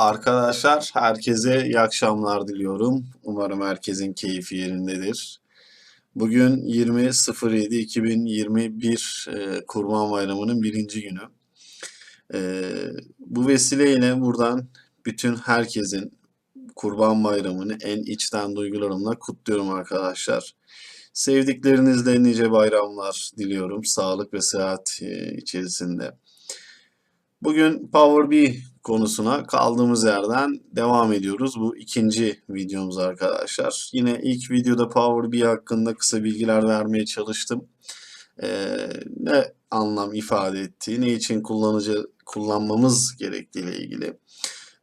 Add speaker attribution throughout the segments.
Speaker 1: Arkadaşlar herkese iyi akşamlar diliyorum. Umarım herkesin keyfi yerindedir. Bugün 20.07.2021 e, Kurban Bayramı'nın birinci günü. E, bu vesileyle buradan bütün herkesin Kurban Bayramı'nı en içten duygularımla kutluyorum arkadaşlar. Sevdiklerinizle nice bayramlar diliyorum. Sağlık ve sıhhat e, içerisinde. Bugün Power BI konusuna kaldığımız yerden devam ediyoruz. Bu ikinci videomuz arkadaşlar. Yine ilk videoda Power BI hakkında kısa bilgiler vermeye çalıştım. Ee, ne anlam ifade ettiği, ne için kullanıcı kullanmamız gerektiğiyle ilgili.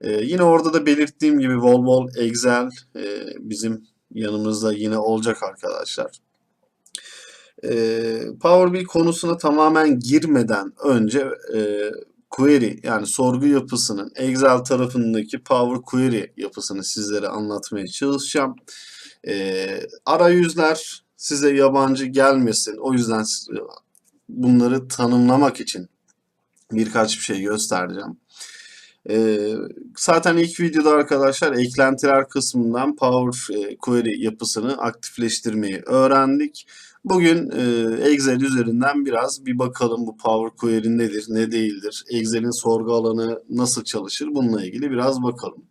Speaker 1: Ee, yine orada da belirttiğim gibi bol Excel e, bizim yanımızda yine olacak arkadaşlar. Ee, Power BI konusuna tamamen girmeden önce e, query yani sorgu yapısının Excel tarafındaki Power Query yapısını sizlere anlatmaya çalışacağım. Ee, arayüzler size yabancı gelmesin. O yüzden bunları tanımlamak için birkaç bir şey göstereceğim. Ee, zaten ilk videoda arkadaşlar eklentiler kısmından Power e, Query yapısını aktifleştirmeyi öğrendik. Bugün e, Excel üzerinden biraz bir bakalım bu Power Query nedir, ne değildir, Excel'in sorgu alanı nasıl çalışır bununla ilgili biraz bakalım.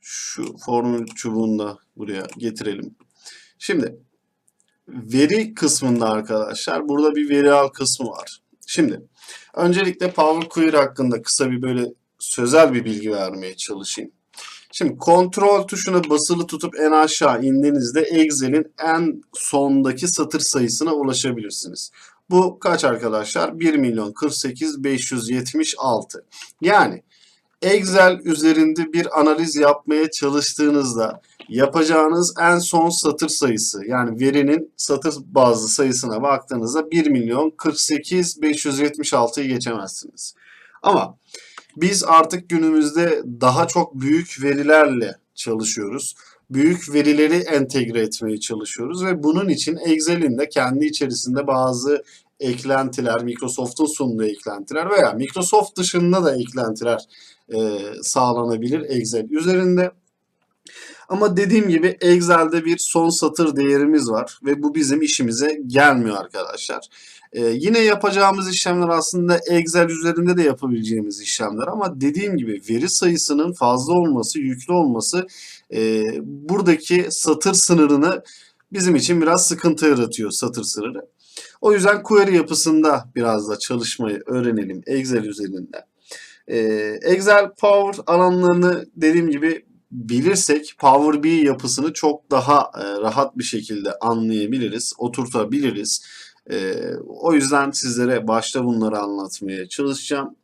Speaker 1: Şu formül çubuğunu da buraya getirelim. Şimdi veri kısmında arkadaşlar burada bir veri al kısmı var. Şimdi öncelikle Power Query hakkında kısa bir böyle sözel bir bilgi vermeye çalışayım. Şimdi kontrol tuşuna basılı tutup en aşağı indiğinizde Excel'in en sondaki satır sayısına ulaşabilirsiniz. Bu kaç arkadaşlar? 1 milyon 48 576. Yani Excel üzerinde bir analiz yapmaya çalıştığınızda yapacağınız en son satır sayısı yani verinin satır bazlı sayısına baktığınızda 1 milyon 48 576'yı geçemezsiniz. Ama biz artık günümüzde daha çok büyük verilerle çalışıyoruz. Büyük verileri entegre etmeye çalışıyoruz ve bunun için Excel'in de kendi içerisinde bazı eklentiler, Microsoft'un sunduğu eklentiler veya Microsoft dışında da eklentiler e, sağlanabilir Excel üzerinde. Ama dediğim gibi Excel'de bir son satır değerimiz var ve bu bizim işimize gelmiyor arkadaşlar. Ee, yine yapacağımız işlemler aslında Excel üzerinde de yapabileceğimiz işlemler ama dediğim gibi veri sayısının fazla olması, yüklü olması e, buradaki satır sınırını bizim için biraz sıkıntı yaratıyor satır sınırı. O yüzden query yapısında biraz da çalışmayı öğrenelim Excel üzerinde. Ee, Excel Power alanlarını dediğim gibi bilirsek Power BI yapısını çok daha e, rahat bir şekilde anlayabiliriz, oturtabiliriz. E, o yüzden sizlere başta bunları anlatmaya çalışacağım.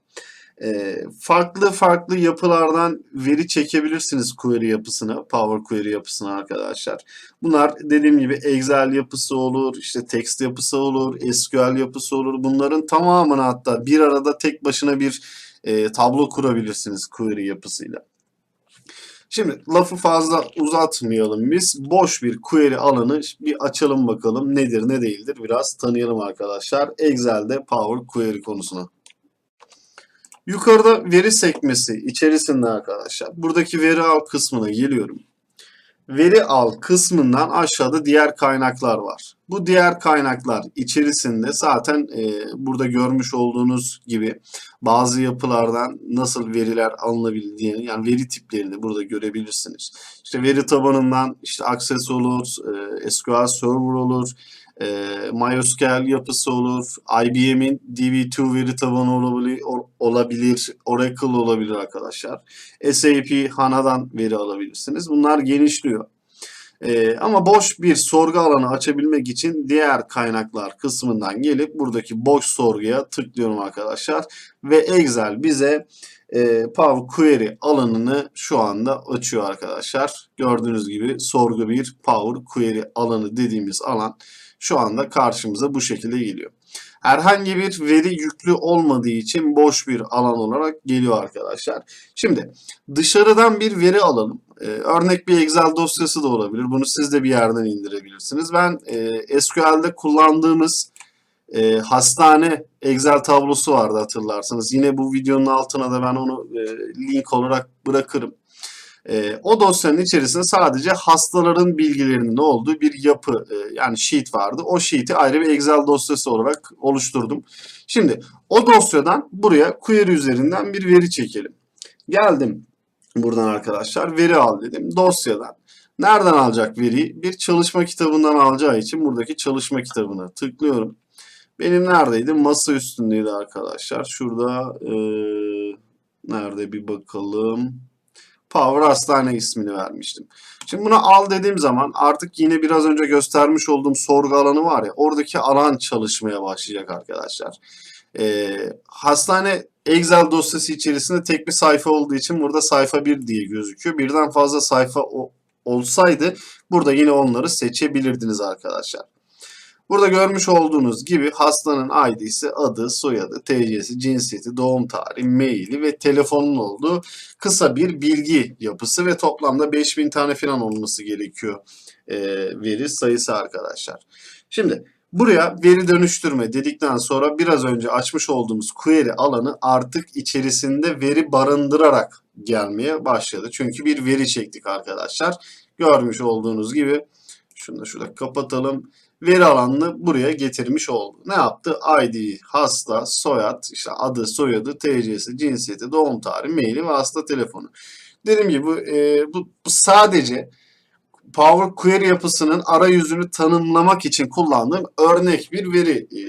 Speaker 1: E, farklı farklı yapılardan veri çekebilirsiniz query yapısına, Power Query yapısına arkadaşlar. Bunlar dediğim gibi Excel yapısı olur, işte text yapısı olur, SQL yapısı olur. Bunların tamamını hatta bir arada tek başına bir e, tablo kurabilirsiniz query yapısıyla. Şimdi lafı fazla uzatmayalım biz. Boş bir query alanı bir açalım bakalım nedir ne değildir biraz tanıyalım arkadaşlar. Excel'de Power Query konusuna. Yukarıda veri sekmesi içerisinde arkadaşlar buradaki veri al kısmına geliyorum veri al kısmından aşağıda diğer kaynaklar var. Bu diğer kaynaklar içerisinde zaten e, burada görmüş olduğunuz gibi bazı yapılardan nasıl veriler alınabildiğini yani veri tiplerini burada görebilirsiniz. İşte veri tabanından işte Access olur, e, SQL Server olur, e, MySQL yapısı olur, IBM'in DB2 veri tabanı olabilir, Oracle olabilir arkadaşlar. SAP HANA'dan veri alabilirsiniz. Bunlar genişliyor. Ee, ama boş bir sorgu alanı açabilmek için diğer kaynaklar kısmından gelip buradaki boş sorguya tıklıyorum arkadaşlar. Ve Excel bize e, Power Query alanını şu anda açıyor arkadaşlar. Gördüğünüz gibi sorgu bir Power Query alanı dediğimiz alan şu anda karşımıza bu şekilde geliyor. Herhangi bir veri yüklü olmadığı için boş bir alan olarak geliyor arkadaşlar. Şimdi dışarıdan bir veri alalım. Ee, örnek bir Excel dosyası da olabilir. Bunu siz de bir yerden indirebilirsiniz. Ben e, SQL'de kullandığımız e, hastane Excel tablosu vardı hatırlarsanız. Yine bu videonun altına da ben onu e, link olarak bırakırım. E, o dosyanın içerisinde sadece hastaların bilgilerinin olduğu bir yapı e, yani sheet vardı. O sheet'i ayrı bir Excel dosyası olarak oluşturdum. Şimdi o dosyadan buraya query üzerinden bir veri çekelim. Geldim buradan arkadaşlar veri al dedim dosyadan. Nereden alacak veriyi? Bir çalışma kitabından alacağı için buradaki çalışma kitabına tıklıyorum. Benim neredeydi? Masa üstündeydi arkadaşlar. Şurada eee, nerede bir bakalım. Power Hastane ismini vermiştim. Şimdi buna al dediğim zaman artık yine biraz önce göstermiş olduğum sorgu alanı var ya oradaki alan çalışmaya başlayacak arkadaşlar. Ee, hastane Excel dosyası içerisinde tek bir sayfa olduğu için burada sayfa 1 diye gözüküyor. Birden fazla sayfa o- olsaydı burada yine onları seçebilirdiniz arkadaşlar. Burada görmüş olduğunuz gibi hastanın ID'si, adı, soyadı, TC'si, cinsiyeti, doğum tarihi, maili ve telefonun olduğu kısa bir bilgi yapısı ve toplamda 5000 tane falan olması gerekiyor e, veri sayısı arkadaşlar. Şimdi buraya veri dönüştürme dedikten sonra biraz önce açmış olduğumuz query alanı artık içerisinde veri barındırarak gelmeye başladı. Çünkü bir veri çektik arkadaşlar. Görmüş olduğunuz gibi şunu da şurada kapatalım veri alanını buraya getirmiş oldu. Ne yaptı? ID, hasta, soyad, işte adı, soyadı, TC'si, cinsiyeti, doğum tarihi, maili ve hasta telefonu. Dediğim gibi bu, e, bu, bu sadece Power Query yapısının arayüzünü tanımlamak için kullandığım örnek bir veri e,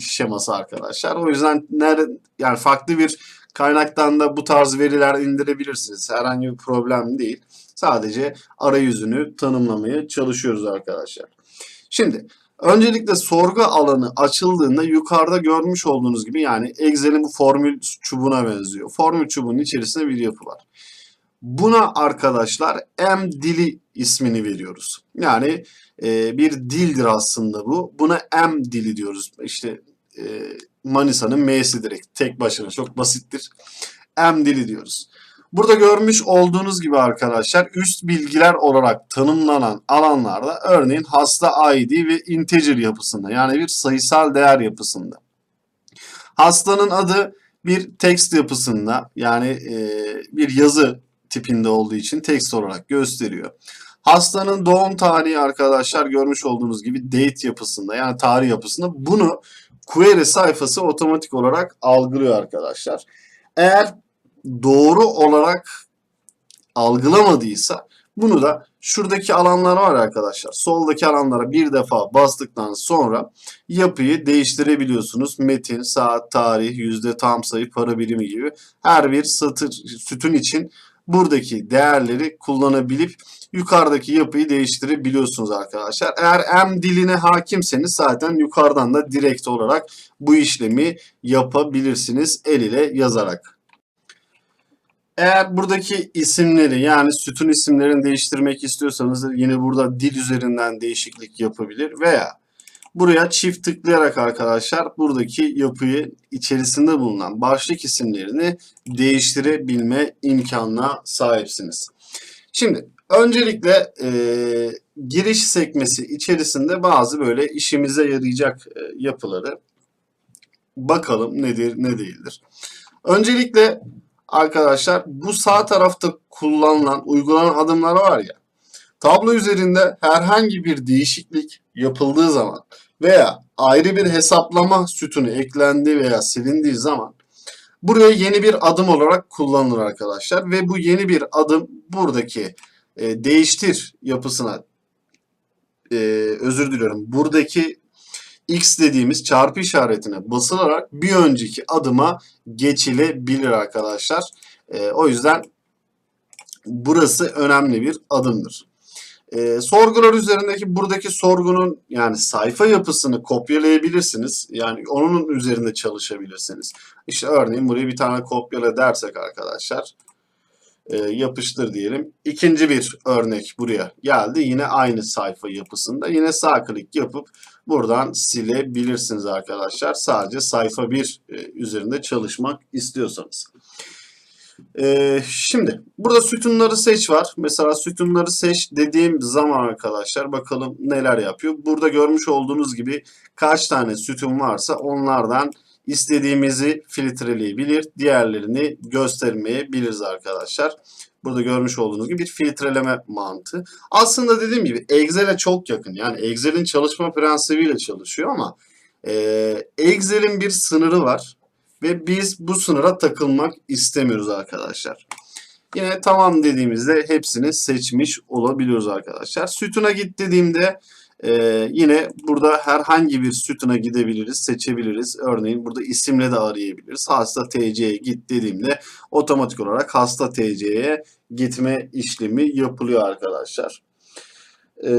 Speaker 1: şeması arkadaşlar. O yüzden nerede yani farklı bir kaynaktan da bu tarz veriler indirebilirsiniz. Herhangi bir problem değil. Sadece arayüzünü tanımlamaya çalışıyoruz arkadaşlar. Şimdi öncelikle sorgu alanı açıldığında yukarıda görmüş olduğunuz gibi yani Excel'in bu formül çubuğuna benziyor. Formül çubuğunun içerisinde bir yapı var. Buna arkadaşlar M dili ismini veriyoruz. Yani e, bir dildir aslında bu. Buna M dili diyoruz. İşte e, Manisa'nın M'si direkt tek başına çok basittir. M dili diyoruz. Burada görmüş olduğunuz gibi arkadaşlar üst bilgiler olarak tanımlanan alanlarda örneğin hasta ID ve integer yapısında yani bir sayısal değer yapısında. Hastanın adı bir text yapısında yani e, bir yazı tipinde olduğu için text olarak gösteriyor. Hastanın doğum tarihi arkadaşlar görmüş olduğunuz gibi date yapısında yani tarih yapısında bunu query sayfası otomatik olarak algılıyor arkadaşlar. Eğer doğru olarak algılamadıysa bunu da şuradaki alanlar var arkadaşlar. Soldaki alanlara bir defa bastıktan sonra yapıyı değiştirebiliyorsunuz. Metin, saat, tarih, yüzde, tam sayı, para birimi gibi her bir satır, sütun için buradaki değerleri kullanabilip yukarıdaki yapıyı değiştirebiliyorsunuz arkadaşlar. Eğer M diline hakimseniz zaten yukarıdan da direkt olarak bu işlemi yapabilirsiniz el ile yazarak. Eğer buradaki isimleri yani sütun isimlerini değiştirmek istiyorsanız yine burada dil üzerinden değişiklik yapabilir veya buraya çift tıklayarak arkadaşlar buradaki yapıyı içerisinde bulunan başlık isimlerini değiştirebilme imkanına sahipsiniz. Şimdi öncelikle e, giriş sekmesi içerisinde bazı böyle işimize yarayacak e, yapıları bakalım nedir ne değildir. Öncelikle arkadaşlar bu sağ tarafta kullanılan, uygulanan adımlar var ya. Tablo üzerinde herhangi bir değişiklik yapıldığı zaman veya ayrı bir hesaplama sütunu eklendiği veya silindiği zaman buraya yeni bir adım olarak kullanılır arkadaşlar ve bu yeni bir adım buradaki e, değiştir yapısına e, özür diliyorum. Buradaki x dediğimiz çarpı işaretine basılarak bir önceki adıma geçilebilir arkadaşlar. E, o yüzden burası önemli bir adımdır. E, sorgular üzerindeki buradaki sorgunun yani sayfa yapısını kopyalayabilirsiniz. Yani onun üzerinde çalışabilirsiniz. İşte örneğin buraya bir tane kopyala dersek arkadaşlar e, yapıştır diyelim. İkinci bir örnek buraya geldi. Yine aynı sayfa yapısında. Yine sağ klik yapıp buradan silebilirsiniz arkadaşlar. Sadece sayfa 1 e, üzerinde çalışmak istiyorsanız. Ee, şimdi burada sütunları seç var. Mesela sütunları seç dediğim zaman arkadaşlar bakalım neler yapıyor. Burada görmüş olduğunuz gibi kaç tane sütun varsa onlardan istediğimizi filtreleyebilir. Diğerlerini göstermeyebiliriz arkadaşlar. Burada görmüş olduğunuz gibi bir filtreleme mantığı. Aslında dediğim gibi Excel'e çok yakın. Yani Excel'in çalışma prensibiyle çalışıyor ama e, Excel'in bir sınırı var. Ve biz bu sınıra takılmak istemiyoruz arkadaşlar. Yine tamam dediğimizde hepsini seçmiş olabiliyoruz arkadaşlar. Sütuna git dediğimde e, yine burada herhangi bir sütuna gidebiliriz, seçebiliriz. Örneğin burada isimle de arayabiliriz. Hasta TC'ye git dediğimde otomatik olarak hasta TC'ye gitme işlemi yapılıyor arkadaşlar. E,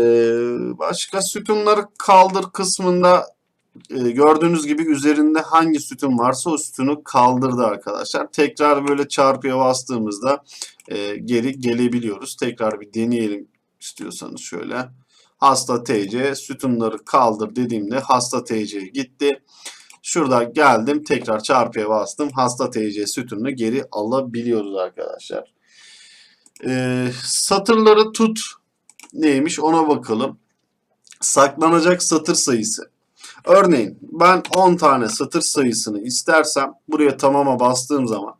Speaker 1: başka sütunları kaldır kısmında e, gördüğünüz gibi üzerinde hangi sütun varsa o sütunu kaldırdı arkadaşlar. Tekrar böyle çarpıya bastığımızda e, geri gelebiliyoruz. Tekrar bir deneyelim istiyorsanız şöyle. Hasta TC sütunları kaldır dediğimde hasta TC gitti. Şurada geldim tekrar çarpıya bastım. Hasta TC sütununu geri alabiliyoruz arkadaşlar. E, satırları tut neymiş ona bakalım. Saklanacak satır sayısı. Örneğin ben 10 tane satır sayısını istersem buraya tamama bastığım zaman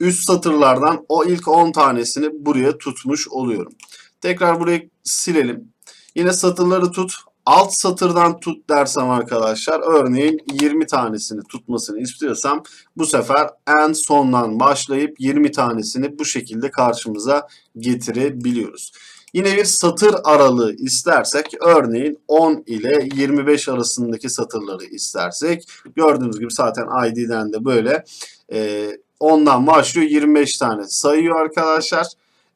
Speaker 1: üst satırlardan o ilk 10 tanesini buraya tutmuş oluyorum. Tekrar burayı silelim. Yine satırları tut. Alt satırdan tut dersem arkadaşlar örneğin 20 tanesini tutmasını istiyorsam bu sefer en sondan başlayıp 20 tanesini bu şekilde karşımıza getirebiliyoruz. Yine bir satır aralığı istersek örneğin 10 ile 25 arasındaki satırları istersek gördüğünüz gibi zaten ID'den de böyle e, 10'dan başlıyor 25 tane sayıyor arkadaşlar.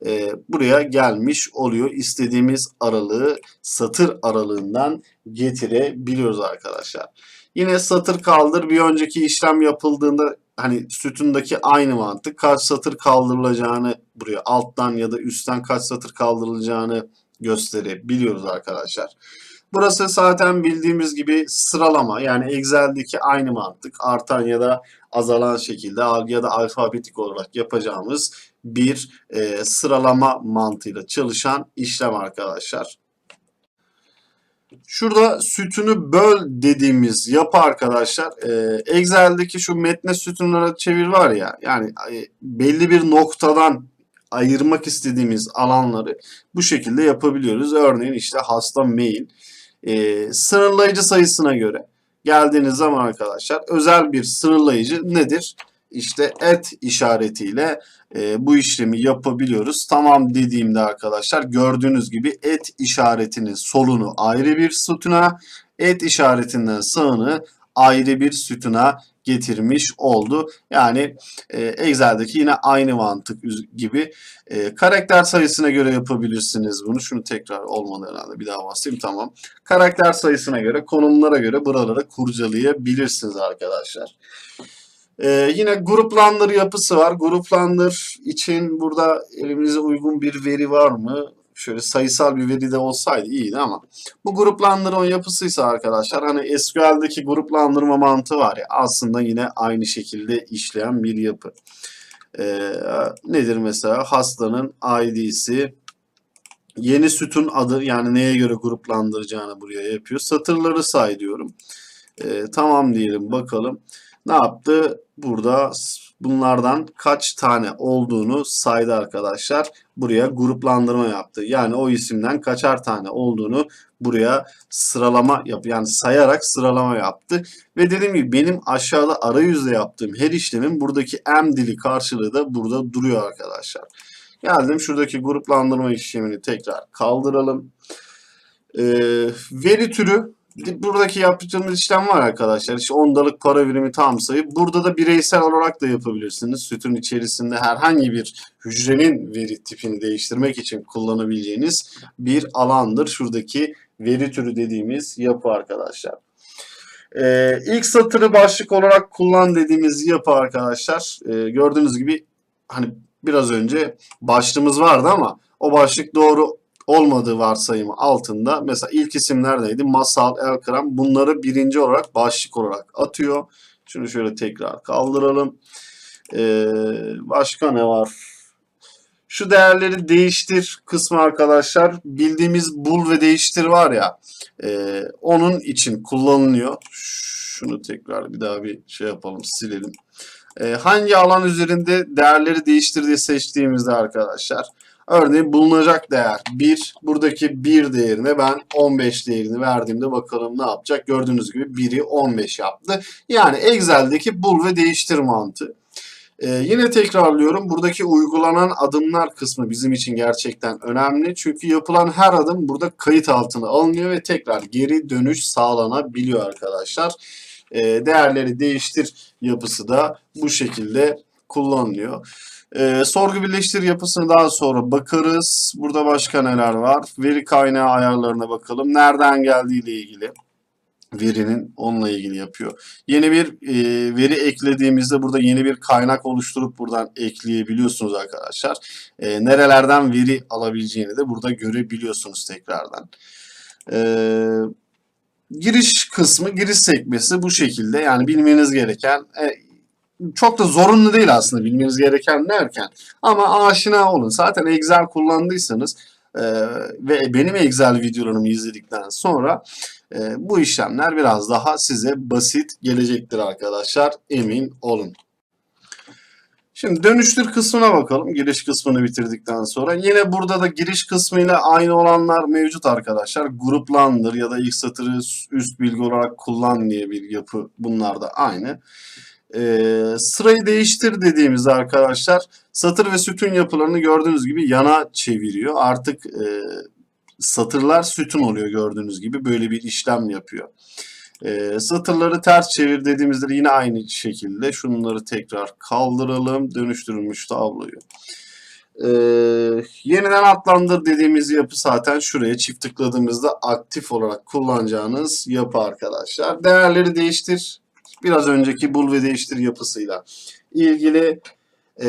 Speaker 1: E, buraya gelmiş oluyor. İstediğimiz aralığı satır aralığından getirebiliyoruz arkadaşlar. Yine satır kaldır bir önceki işlem yapıldığında hani sütundaki aynı mantık kaç satır kaldırılacağını buraya alttan ya da üstten kaç satır kaldırılacağını gösterebiliyoruz arkadaşlar. Burası zaten bildiğimiz gibi sıralama yani Excel'deki aynı mantık artan ya da azalan şekilde ya da alfabetik olarak yapacağımız bir e, sıralama mantığıyla çalışan işlem arkadaşlar. Şurada sütünü böl dediğimiz yapı arkadaşlar e, Excel'deki şu metne sütunlara çevir var ya yani e, belli bir noktadan ayırmak istediğimiz alanları bu şekilde yapabiliyoruz. Örneğin işte hasta mail e, sınırlayıcı sayısına göre geldiğiniz zaman arkadaşlar özel bir sınırlayıcı nedir? İşte et işaretiyle e, bu işlemi yapabiliyoruz. Tamam dediğimde arkadaşlar gördüğünüz gibi et işaretinin solunu ayrı bir sütuna, et işaretinden sağını ayrı bir sütuna getirmiş oldu. Yani e, Excel'deki yine aynı mantık gibi e, karakter sayısına göre yapabilirsiniz bunu. Şunu tekrar olmadı herhalde bir daha basayım tamam. Karakter sayısına göre konumlara göre buraları kurcalayabilirsiniz arkadaşlar. Ee, yine gruplandır yapısı var. Gruplandır için burada elimize uygun bir veri var mı? Şöyle sayısal bir veri de olsaydı iyiydi ama bu gruplandırma yapısıysa arkadaşlar hani SQL'deki gruplandırma mantığı var ya aslında yine aynı şekilde işleyen bir yapı. Ee, nedir mesela hastanın ID'si yeni sütun adı yani neye göre gruplandıracağını buraya yapıyor. Satırları say diyorum. Ee, tamam diyelim bakalım ne yaptı? Burada bunlardan kaç tane olduğunu saydı arkadaşlar. Buraya gruplandırma yaptı. Yani o isimden kaçar tane olduğunu buraya sıralama yap yani sayarak sıralama yaptı. Ve dediğim gibi benim aşağıda arayüzde yaptığım her işlemin buradaki M dili karşılığı da burada duruyor arkadaşlar. Geldim şuradaki gruplandırma işlemini tekrar kaldıralım. Ee, veri türü buradaki yaptığımız işlem var arkadaşlar. İşte ondalık para birimi tam sayı. Burada da bireysel olarak da yapabilirsiniz. Sütun içerisinde herhangi bir hücrenin veri tipini değiştirmek için kullanabileceğiniz bir alandır. Şuradaki veri türü dediğimiz yapı arkadaşlar. Ee, ilk satırı başlık olarak kullan dediğimiz yapı arkadaşlar. Ee, gördüğünüz gibi hani biraz önce başlığımız vardı ama o başlık doğru olmadığı varsayımı altında mesela ilk isim neredeydi? Masal, Elkram bunları birinci olarak başlık olarak atıyor. Şunu şöyle tekrar kaldıralım. Ee, başka ne var? Şu değerleri değiştir kısmı arkadaşlar bildiğimiz bul ve değiştir var ya e, onun için kullanılıyor. Şunu tekrar bir daha bir şey yapalım silelim. E, hangi alan üzerinde değerleri değiştir diye seçtiğimizde arkadaşlar örneğin bulunacak değer 1 buradaki 1 değerine ben 15 değerini verdiğimde bakalım ne yapacak. Gördüğünüz gibi 1'i 15 yaptı. Yani Excel'deki bul ve değiştir mantığı. Ee, yine tekrarlıyorum. Buradaki uygulanan adımlar kısmı bizim için gerçekten önemli. Çünkü yapılan her adım burada kayıt altına alınıyor ve tekrar geri dönüş sağlanabiliyor arkadaşlar. Ee, değerleri değiştir yapısı da bu şekilde kullanılıyor. Ee, sorgu birleştir yapısını daha sonra bakarız. Burada başka neler var? Veri kaynağı ayarlarına bakalım. Nereden geldiği ile ilgili verinin onunla ilgili yapıyor. Yeni bir e, veri eklediğimizde burada yeni bir kaynak oluşturup buradan ekleyebiliyorsunuz arkadaşlar. E, nerelerden veri alabileceğini de burada görebiliyorsunuz tekrardan. E, giriş kısmı, giriş sekmesi bu şekilde. Yani bilmeniz gereken e, çok da zorunlu değil aslında bilmeniz gereken derken ama aşina olun. Zaten Excel kullandıysanız e, ve benim Excel videolarımı izledikten sonra e, bu işlemler biraz daha size basit gelecektir arkadaşlar. Emin olun. Şimdi dönüştür kısmına bakalım. Giriş kısmını bitirdikten sonra. Yine burada da giriş kısmıyla aynı olanlar mevcut arkadaşlar. Gruplandır ya da ilk satırı üst bilgi olarak kullan diye bir yapı. Bunlar da aynı. Ee, sırayı değiştir dediğimizde arkadaşlar satır ve sütun yapılarını gördüğünüz gibi yana çeviriyor. Artık e, satırlar sütun oluyor gördüğünüz gibi böyle bir işlem yapıyor. E, satırları ters çevir dediğimizde yine aynı şekilde şunları tekrar kaldıralım dönüştürülmüş tabloyu. E, yeniden adlandır dediğimiz yapı zaten şuraya çift tıkladığımızda aktif olarak kullanacağınız yapı arkadaşlar. Değerleri değiştir biraz önceki bul ve değiştir yapısıyla ilgili e,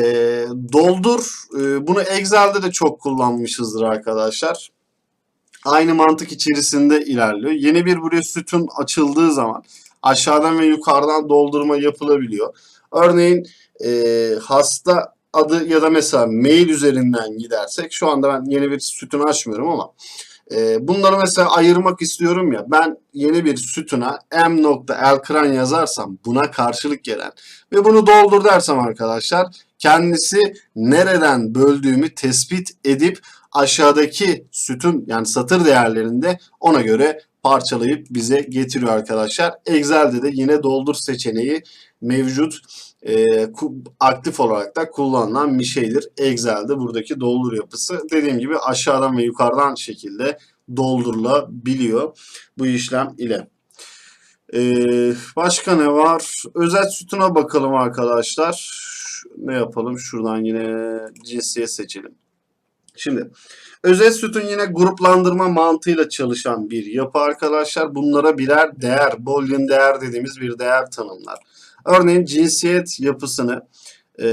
Speaker 1: doldur. E, bunu Excel'de de çok kullanmışızdır arkadaşlar. Aynı mantık içerisinde ilerliyor. Yeni bir buraya sütun açıldığı zaman aşağıdan ve yukarıdan doldurma yapılabiliyor. Örneğin e, hasta adı ya da mesela mail üzerinden gidersek şu anda ben yeni bir sütun açmıyorum ama e, bunları mesela ayırmak istiyorum ya. Ben yeni bir sütuna m.elkran yazarsam buna karşılık gelen ve bunu doldur dersem arkadaşlar kendisi nereden böldüğümü tespit edip aşağıdaki sütun yani satır değerlerinde ona göre parçalayıp bize getiriyor arkadaşlar. Excel'de de yine doldur seçeneği mevcut. E, aktif olarak da kullanılan bir şeydir. Excel'de buradaki doldur yapısı dediğim gibi aşağıdan ve yukarıdan şekilde doldurulabiliyor bu işlem ile. Ee, başka ne var? Özel sütuna bakalım arkadaşlar. Ne yapalım? Şuradan yine cinsiyet seçelim. Şimdi özel sütun yine gruplandırma mantığıyla çalışan bir yapı arkadaşlar. Bunlara birer değer, boolean değer dediğimiz bir değer tanımlar. Örneğin cinsiyet yapısını e,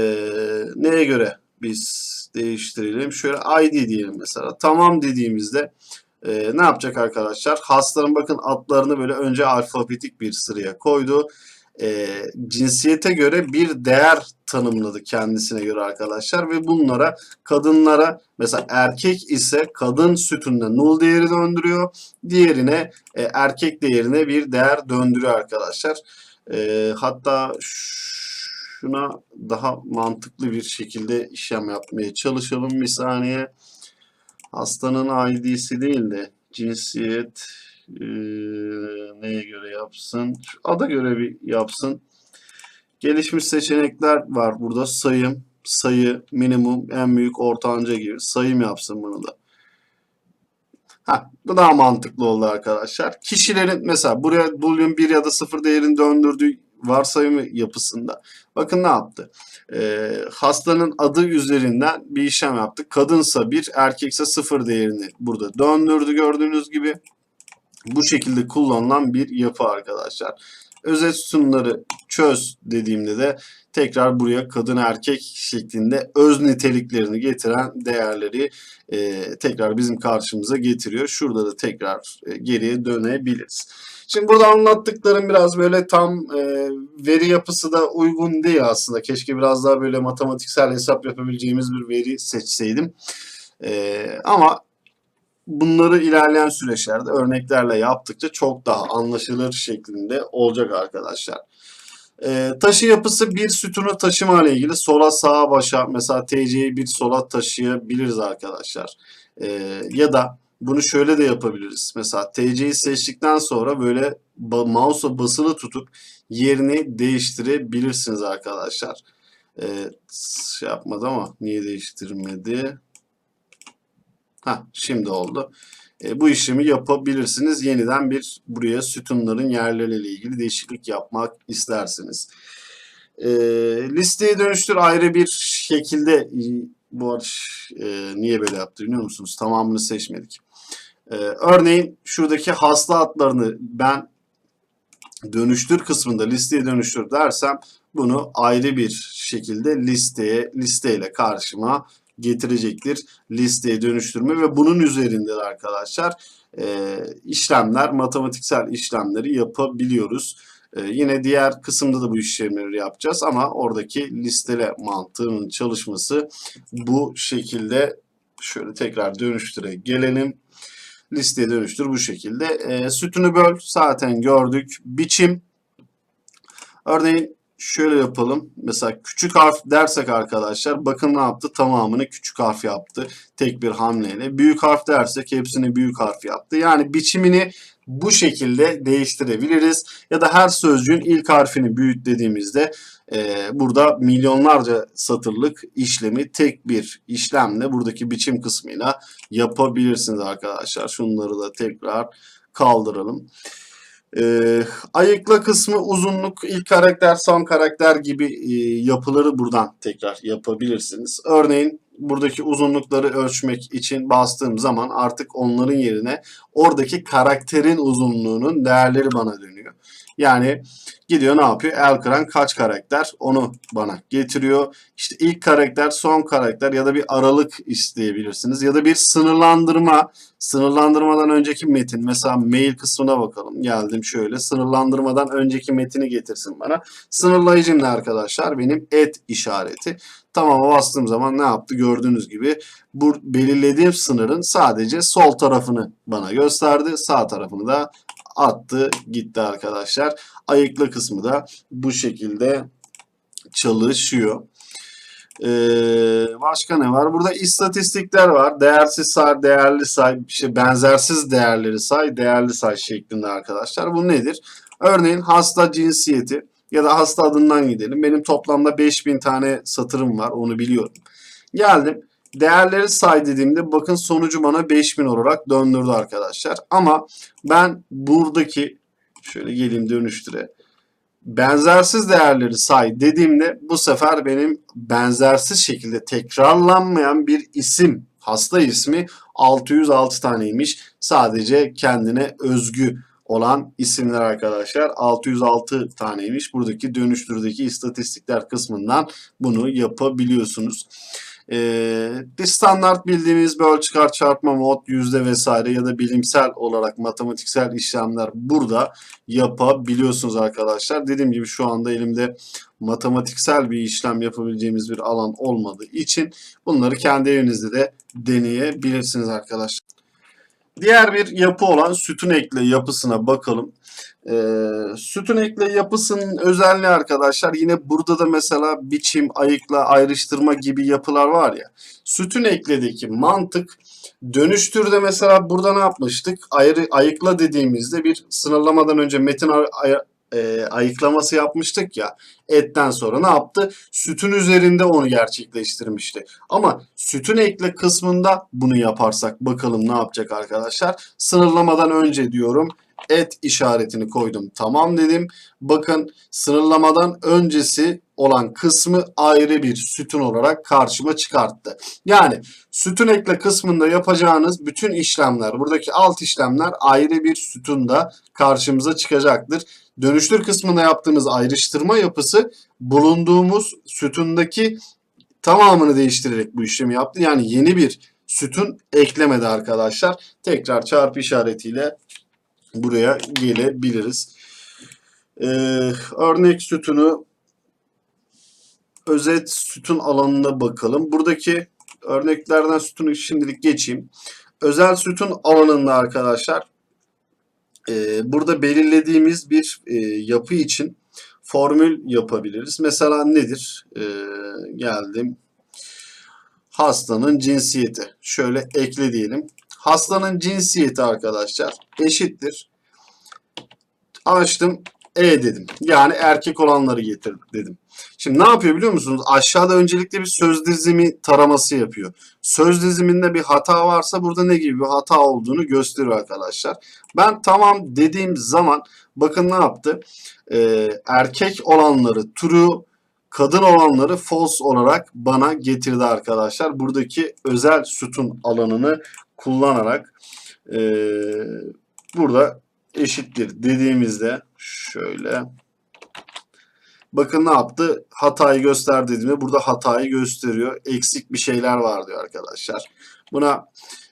Speaker 1: neye göre biz değiştirelim? Şöyle ID diyelim mesela. Tamam dediğimizde e, ne yapacak arkadaşlar? Hastaların bakın adlarını böyle önce alfabetik bir sıraya koydu. E, cinsiyete göre bir değer tanımladı kendisine göre arkadaşlar ve bunlara kadınlara mesela erkek ise kadın sütununa null değeri döndürüyor. Diğerine e, erkek değerine bir değer döndürüyor arkadaşlar. E, hatta şuna daha mantıklı bir şekilde işlem yapmaya çalışalım bir saniye. Hastanın ID'si değil de cinsiyet e, neye göre yapsın? Şu ada göre bir yapsın. Gelişmiş seçenekler var burada. Sayım, sayı, minimum, en büyük, ortanca gibi. Sayım yapsın bunu da. Ha, bu daha mantıklı oldu arkadaşlar. Kişilerin mesela buraya boolean 1 ya da 0 değerini döndürdüğü varsayımı yapısında. Bakın ne yaptı? Ee, hastanın adı üzerinden bir işlem yaptı. Kadınsa 1, erkekse 0 değerini burada döndürdü gördüğünüz gibi. Bu şekilde kullanılan bir yapı arkadaşlar. özet sütunları çöz dediğimde de tekrar buraya kadın erkek şeklinde öz niteliklerini getiren değerleri e, tekrar bizim karşımıza getiriyor. Şurada da tekrar e, geriye dönebiliriz. Şimdi burada anlattıklarım biraz böyle tam e, veri yapısı da uygun değil aslında. Keşke biraz daha böyle matematiksel hesap yapabileceğimiz bir veri seçseydim. E, ama bunları ilerleyen süreçlerde örneklerle yaptıkça çok daha anlaşılır şeklinde olacak arkadaşlar. E, taşı yapısı bir sütunu taşıma ile ilgili sola sağa başa mesela TC'yi bir sola taşıyabiliriz arkadaşlar. E, ya da bunu şöyle de yapabiliriz. Mesela TC'yi seçtikten sonra böyle mouse'a basılı tutup yerini değiştirebilirsiniz arkadaşlar. E, şey yapmadı ama niye değiştirmedi? Ha şimdi oldu. E, bu işlemi yapabilirsiniz. Yeniden bir buraya sütunların yerleriyle ilgili değişiklik yapmak isterseniz. E, listeye dönüştür ayrı bir şekilde e, bu arada e, niye böyle yaptı biliyor musunuz? Tamamını seçmedik. E, örneğin şuradaki hasta adlarını ben dönüştür kısmında listeye dönüştür dersem bunu ayrı bir şekilde listeye listeyle karşıma getirecektir listeye dönüştürme ve bunun üzerinde de arkadaşlar e, işlemler matematiksel işlemleri yapabiliyoruz. E, yine diğer kısımda da bu işlemleri yapacağız ama oradaki listele mantığının çalışması bu şekilde şöyle tekrar dönüştüre gelelim. Listeye dönüştür bu şekilde. E, sütunu böl zaten gördük. Biçim örneğin şöyle yapalım. Mesela küçük harf dersek arkadaşlar bakın ne yaptı? Tamamını küçük harf yaptı. Tek bir hamleyle. Büyük harf dersek hepsini büyük harf yaptı. Yani biçimini bu şekilde değiştirebiliriz. Ya da her sözcüğün ilk harfini büyüt dediğimizde e, burada milyonlarca satırlık işlemi tek bir işlemle buradaki biçim kısmıyla yapabilirsiniz arkadaşlar. Şunları da tekrar kaldıralım. Ee, ayıkla kısmı uzunluk, ilk karakter, son karakter gibi e, yapıları buradan tekrar yapabilirsiniz. Örneğin buradaki uzunlukları ölçmek için bastığım zaman artık onların yerine oradaki karakterin uzunluğunun değerleri bana dönüyor. Yani gidiyor ne yapıyor? El kıran kaç karakter onu bana getiriyor. İşte ilk karakter, son karakter ya da bir aralık isteyebilirsiniz. Ya da bir sınırlandırma. Sınırlandırmadan önceki metin. Mesela mail kısmına bakalım. Geldim şöyle. Sınırlandırmadan önceki metini getirsin bana. Sınırlayıcım ne arkadaşlar? Benim et işareti. Tamama bastığım zaman ne yaptı? Gördüğünüz gibi bu belirlediğim sınırın sadece sol tarafını bana gösterdi. Sağ tarafını da attı gitti arkadaşlar. Ayıklı kısmı da bu şekilde çalışıyor. Ee, başka ne var? Burada istatistikler var. Değersiz say, değerli say, işte benzersiz değerleri say, değerli say şeklinde arkadaşlar. Bu nedir? Örneğin hasta cinsiyeti ya da hasta adından gidelim. Benim toplamda 5000 tane satırım var. Onu biliyorum. Geldim. Değerleri say dediğimde bakın sonucu bana 5000 olarak döndürdü arkadaşlar. Ama ben buradaki şöyle geleyim dönüştüre. Benzersiz değerleri say dediğimde bu sefer benim benzersiz şekilde tekrarlanmayan bir isim, hasta ismi 606 taneymiş. Sadece kendine özgü olan isimler arkadaşlar 606 taneymiş. Buradaki dönüştürdeki istatistikler kısmından bunu yapabiliyorsunuz. Bir standart bildiğimiz böl çıkar çarpma mod yüzde vesaire ya da bilimsel olarak matematiksel işlemler burada yapabiliyorsunuz arkadaşlar. Dediğim gibi şu anda elimde matematiksel bir işlem yapabileceğimiz bir alan olmadığı için bunları kendi evinizde de deneyebilirsiniz arkadaşlar. Diğer bir yapı olan sütun ekle yapısına bakalım. Ee, sütun ekle yapısının özelliği arkadaşlar yine burada da mesela biçim, ayıkla, ayrıştırma gibi yapılar var ya. Sütun ekledeki mantık dönüştürde mesela burada ne yapmıştık? Ayrı, ayıkla dediğimizde bir sınırlamadan önce metin ay- e, ayıklaması yapmıştık ya. Etten sonra ne yaptı? Sütün üzerinde onu gerçekleştirmişti. Ama sütun ekle kısmında bunu yaparsak bakalım ne yapacak arkadaşlar. Sınırlamadan önce diyorum et işaretini koydum. Tamam dedim. Bakın sınırlamadan öncesi olan kısmı ayrı bir sütun olarak karşıma çıkarttı. Yani sütun ekle kısmında yapacağınız bütün işlemler, buradaki alt işlemler ayrı bir sütunda karşımıza çıkacaktır. dönüştür kısmında yaptığımız ayrıştırma yapısı bulunduğumuz sütundaki tamamını değiştirerek bu işlemi yaptı. Yani yeni bir sütun eklemedi arkadaşlar. Tekrar çarpı işaretiyle buraya gelebiliriz. Ee, örnek sütunu özet sütun alanına bakalım. Buradaki örneklerden sütunu şimdilik geçeyim. Özel sütun alanında arkadaşlar e, burada belirlediğimiz bir e, yapı için formül yapabiliriz. Mesela nedir? E, geldim. Hastanın cinsiyeti. Şöyle ekle diyelim. Hastanın cinsiyeti arkadaşlar eşittir. Açtım E dedim. Yani erkek olanları getir dedim. Şimdi ne yapıyor biliyor musunuz? Aşağıda öncelikle bir söz dizimi taraması yapıyor. Söz diziminde bir hata varsa burada ne gibi bir hata olduğunu gösteriyor arkadaşlar. Ben tamam dediğim zaman bakın ne yaptı? Ee, erkek olanları true, kadın olanları false olarak bana getirdi arkadaşlar. Buradaki özel sütun alanını kullanarak ee, burada eşittir dediğimizde şöyle bakın ne yaptı? Hatayı göster dediğimde burada hatayı gösteriyor. Eksik bir şeyler var diyor arkadaşlar. Buna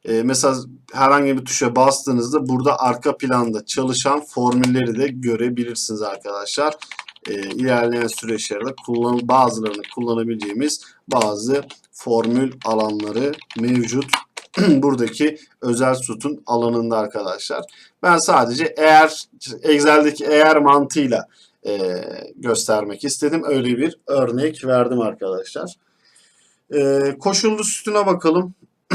Speaker 1: e, mesela herhangi bir tuşa bastığınızda burada arka planda çalışan formülleri de görebilirsiniz arkadaşlar. E, ilerleyen süreçlerde kullan bazılarını kullanabileceğimiz bazı formül alanları mevcut buradaki özel sütun alanında arkadaşlar. Ben sadece eğer Excel'deki eğer mantığıyla e, göstermek istedim. Öyle bir örnek verdim arkadaşlar. E, koşullu sütuna bakalım.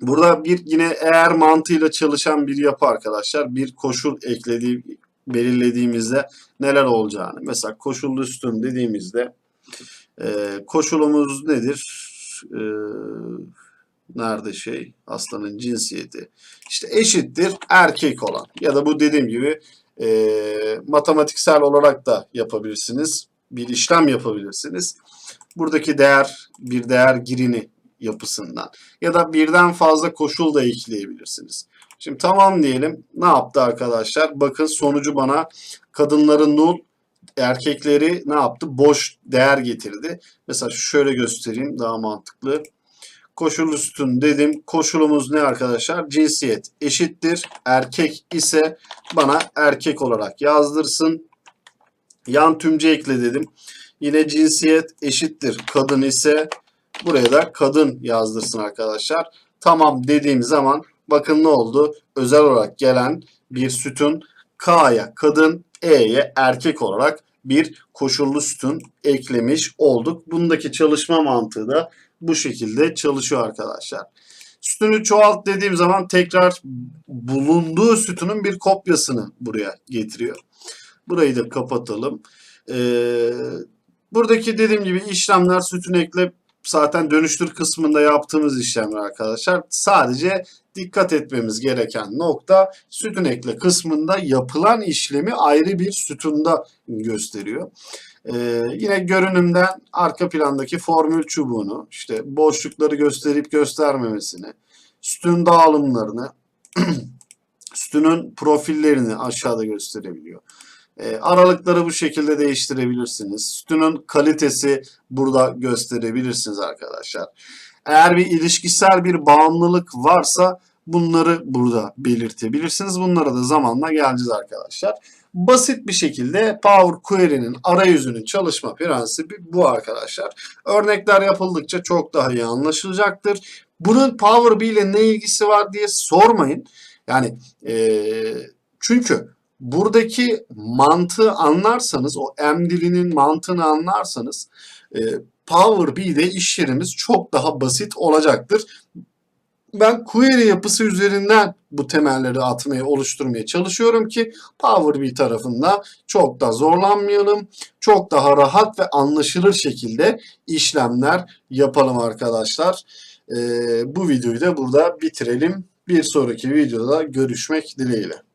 Speaker 1: Burada bir yine eğer mantığıyla çalışan bir yapı arkadaşlar. Bir koşul eklediği belirlediğimizde neler olacağını. Mesela koşullu sütun dediğimizde e, koşulumuz nedir? E, nerede şey? Aslanın cinsiyeti. İşte eşittir erkek olan. Ya da bu dediğim gibi e, matematiksel olarak da yapabilirsiniz. Bir işlem yapabilirsiniz. Buradaki değer bir değer girini yapısından. Ya da birden fazla koşul da ekleyebilirsiniz. Şimdi tamam diyelim. Ne yaptı arkadaşlar? Bakın sonucu bana. Kadınların null erkekleri ne yaptı? Boş değer getirdi. Mesela şöyle göstereyim. Daha mantıklı koşul sütun dedim. Koşulumuz ne arkadaşlar? Cinsiyet eşittir. Erkek ise bana erkek olarak yazdırsın. Yan tümce ekle dedim. Yine cinsiyet eşittir. Kadın ise buraya da kadın yazdırsın arkadaşlar. Tamam dediğim zaman bakın ne oldu? Özel olarak gelen bir sütun K'ya kadın, E'ye erkek olarak bir koşullu sütun eklemiş olduk. Bundaki çalışma mantığı da bu şekilde çalışıyor arkadaşlar. Sütünü çoğalt dediğim zaman tekrar bulunduğu sütunun bir kopyasını buraya getiriyor. Burayı da kapatalım. Ee, buradaki dediğim gibi işlemler sütun ekle zaten dönüştür kısmında yaptığımız işlemler arkadaşlar. Sadece dikkat etmemiz gereken nokta sütun ekle kısmında yapılan işlemi ayrı bir sütunda gösteriyor. Ee, yine görünümden arka plandaki formül çubuğunu, işte boşlukları gösterip göstermemesini, sütun dağılımlarını, sütunun profillerini aşağıda gösterebiliyor. E, aralıkları bu şekilde değiştirebilirsiniz. Sütunun kalitesi burada gösterebilirsiniz arkadaşlar. Eğer bir ilişkisel bir bağımlılık varsa bunları burada belirtebilirsiniz. Bunlara da zamanla geleceğiz arkadaşlar. Basit bir şekilde Power Query'nin arayüzünün çalışma prensibi bu arkadaşlar. Örnekler yapıldıkça çok daha iyi anlaşılacaktır. Bunun Power BI ile ne ilgisi var diye sormayın. Yani ee, çünkü buradaki mantığı anlarsanız, o M dilinin mantığını anlarsanız e, Power BI'de iş yerimiz çok daha basit olacaktır. Ben query yapısı üzerinden bu temelleri atmaya, oluşturmaya çalışıyorum ki Power BI tarafında çok da zorlanmayalım. Çok daha rahat ve anlaşılır şekilde işlemler yapalım arkadaşlar. Ee, bu videoyu da burada bitirelim. Bir sonraki videoda görüşmek dileğiyle.